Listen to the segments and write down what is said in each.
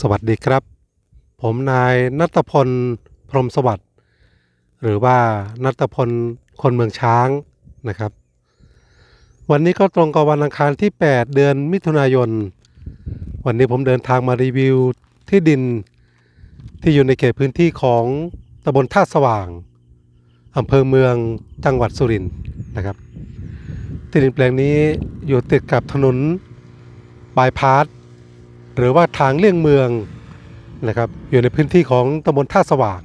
สวัสดีครับ ผมนายนัตพลพรมสวัสดิ์หรือว่านัตพลคนเมืองช้างนะครับ วันนี้ก็ตรงกับวันอังคารที่ 8 เดือนมิถุนายน วันนี้ผมเดินทางมารีวิวที่ดินที่อยู่ในเขตพื้นที่ของตำบลท่าสว่างอำเภอเมืองจังหวัดสุรินทร์นะครับที่ดินแปลงนี้อยู่ติดกับถนนบายพาส หรือว่าทางเลี่ยงเมืองนะครับ อยู่ในพื้นที่ของตำบลท่าสว่าง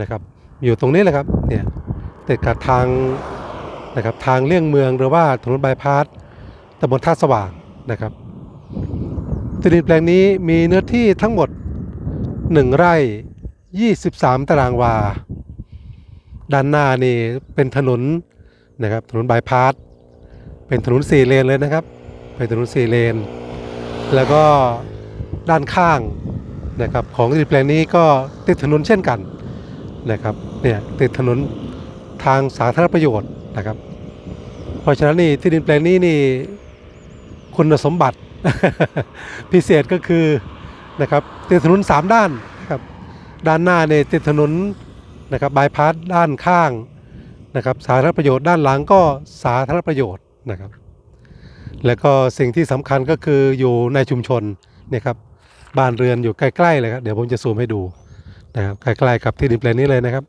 นะครับ อยู่ตรงนี้แหละครับเนี่ยติดกับทางนะครับทางเลี่ยงเมืองหรือว่าถนนบายพาสตำบลท่าสว่างนะครับที่ดินแปลงนี้มีเนื้อที่ทั้งหมด 1 ไร่ 23 ตารางวา ด้านหน้านี่เป็นถนนนะครับถนนบายพาสเป็นถนนสี่เลนเลยนะครับ เป็นถนนสี่เลน แล้วก็ด้านข้างนะครับของที่ดินแปลงนี้ก็ติดถนนเช่นกันนะครับเนี่ยติดถนนทางสาธารณประโยชน์นะครับ เพราะฉะนั้นนี่ที่ดินแปลงนี้นี่คุณสมบัติพิเศษก็คือนะครับติดถนนสามด้านนะครับด้านหน้าเนี่ยติดถนนนะครับบายพาสด้านข้างนะครับสาธารณประโยชน์ด้านหลังก็สาธารณประโยชน์นะครับ แล้วก็สิ่งที่สำคัญก็คืออยู่ในชุมชนเนี่ยครับบ้านเรือนอยู่ใกล้ๆเลยครับเดี๋ยวผมจะซูมให้ดูนะครับใกล้ๆกับที่ดินแปลงนี้เลยนะครับ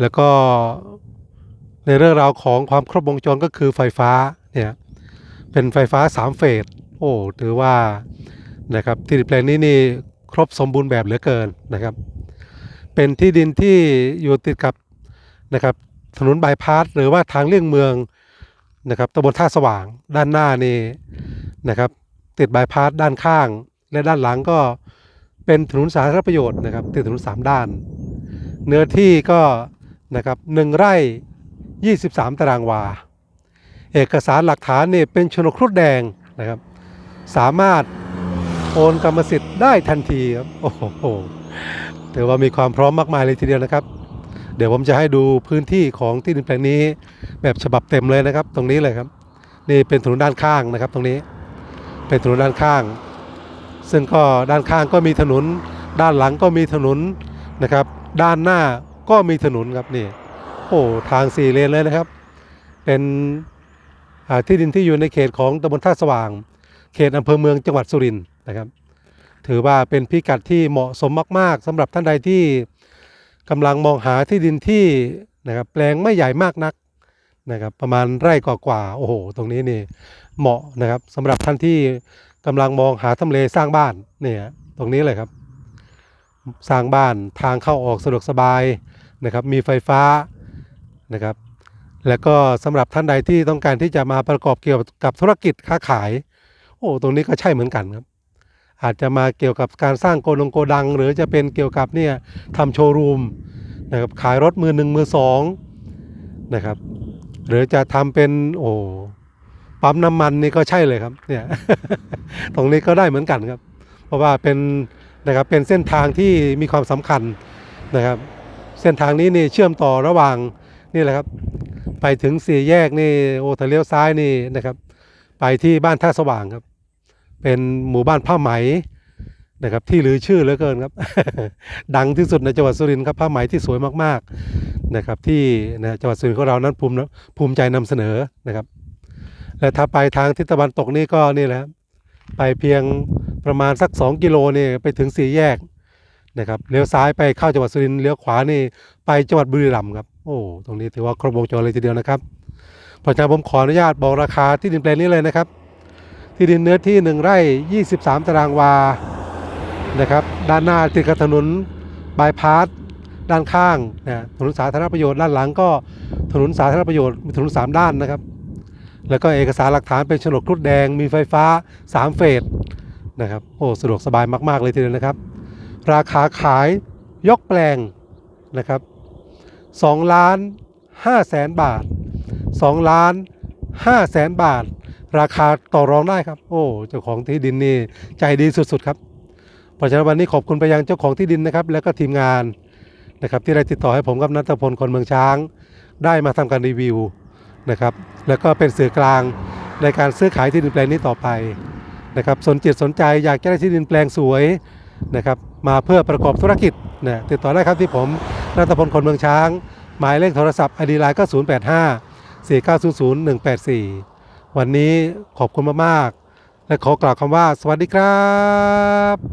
แล้วก็ในเรื่องราวของความครบวงจรก็คือไฟฟ้าเนี่ยเป็นไฟฟ้าสามเฟสโอ้ถือว่านะครับที่ดินแปลงนี้นี่ครบสมบูรณ์แบบเหลือเกินนะครับ เป็นที่ดินที่อยู่ติดกับนะครับถนนบายพาสหรือว่าทางเลี่ยงเมือง นะครับตำบลท่าสว่างด้านหน้านี่นะครับ ติดบายพาสด้านข้าง และด้านหลังก็เป็นถนนสาธารณประโยชน์นะครับ ติดถนนสามด้าน เนื้อที่ก็นะครับหนึ่งไร่ 23 ตารางวา เอกสารหลักฐานนี่เป็นโฉนดครุฑแดงนะครับ สามารถโอนกรรมสิทธิ์ได้ทันทีครับโอ้โหถือว่ามีความพร้อมมากมายเลยทีเดียวนะครับ เดี๋ยวผมจะให้ดูพื้นที่ของที่ดินแปลงนี้ แบบฉบับเต็มเลยนะครับ ตรงนี้เลยครับ นี่เป็นถนนด้านข้างนะครับ ตรงนี้เป็นถนนด้านข้าง ซึ่งก็ด้านข้างก็มีถนน ด้านหลังก็มีถนนนะครับ ด้านหน้าก็มีถนนครับนี่โอ้ทางสี่เลนเลยนะครับ เป็นที่ดินที่อยู่ในเขตของตำบลท่าสว่าง เขตอำเภอเมืองจังหวัดสุรินทร์นะครับ ถือว่าเป็นพิกัดที่เหมาะสมมาก ๆสำหรับท่านใดที่ กำลังมองหาที่ดินที่นะครับแปลงไม่ใหญ่มากนักนะครับประมาณไร่กว่าๆโอ้โห ตรงนี้นี่เหมาะนะครับสำหรับท่านที่กำลังมองหาทำเลสร้างบ้านเนี่ยตรงนี้เลยครับ สร้างบ้านทางเข้าออกสะดวกสบายนะครับมีไฟฟ้านะครับ แล้วก็สำหรับท่านใดที่ต้องการที่จะมาประกอบเกี่ยวกับธุรกิจค้าขาย โอ้ตรงนี้ก็ใช่เหมือนกันครับ อาจจะมาเกี่ยวกับการสร้างโกดงโกดัง หรือจะเป็นเกี่ยวกับเนี่ยทำโชว์รูมนะครับขายรถมือหนึ่งมือสองนะครับหรือจะทำเป็นโอ้ปั๊มน้ำมันนี่ก็ใช่เลยครับเนี่ยตรงนี้ก็ได้เหมือนกันครับ เพราะว่าเป็นนะครับเป็นเส้นทางที่มีความสำคัญนะครับ เส้นทางนี้นี่เชื่อมต่อระหว่างนี่แหละครับ ไปถึงสี่แยกนี่โอ้ถ้าเลี้ยวซ้ายนี่นะครับ ไปที่บ้านท่าสว่างครับ เป็นหมู่บ้านผ้าไหมนะครับที่ลือชื่อเหลือเกินครับ ดังที่สุดในจังหวัดสุรินทร์ครับผ้าไหมที่สวยมากๆนะครับ ที่นะจังหวัดสุรินทร์ของเรานั้นภูมิภูมิใจนำเสนอนะครับ และถ้าไปทางทิศตะวันตกนี่ก็นี่แหละไปเพียงประมาณสัก 2 กิโลนี่ไปถึงสี่แยกนะครับเลี้ยวซ้ายไปเข้าจังหวัดสุรินทร์เลี้ยวขวานี่ไปจังหวัดบุรีรัมย์ครับโอ้ตรงนี้ถือว่าครบวงจรเลยทีเดียวนะครับเพราะฉะนั้นผมขออนุญาตบอกราคาที่ดินแปลงนี้เลยนะครับ ที่ดินเนื้อที่ 1 ไร่ 23 ตารางวานะครับด้านหน้าติดกับถนนบายพาสด้านข้างนะถนนสาธารณประโยชน์ด้านหลังก็ถนนสาธารณประโยชน์มีถนนสามด้านนะครับ แล้วก็เอกสารหลักฐานเป็นโฉนดครุฑแดงมีไฟฟ้า 3 เฟสนะครับโอ้สะดวกสบายมาก ๆ เลยทีเดียวนะครับ ราคาขายยกแปลงนะครับ2ล้าน5แสนบาท2ล้าน5แสนบาท ราคาต่อรองได้ครับ โอ้เจ้าของที่ดินนี่ใจดีสุดๆครับเพราะฉะนั้นวันนี้ขอบคุณไปยังเจ้าของที่ดินนะครับ แล้วก็ทีมงานนะครับที่ได้ติดต่อให้ผมกับนัทพลคนเมืองช้าง ได้มาทำการรีวิวนะครับ แล้วก็เป็นสื่อกลางในการซื้อขายที่ดินแปลงนี้ต่อไปนะครับสนจิตสนใจอยากจะได้ที่ดินแปลงสวยนะครับมาเพื่อประกอบธุรกิจนะติดต่อได้ครับที่ผมรัตพลคนเมืองช้าง หมายเลขโทรศัพท์ไอดีไลน์ก็ 085 4900 184 วันนี้ขอบคุณมากๆ และขอกล่าวคำว่าสวัสดีครับ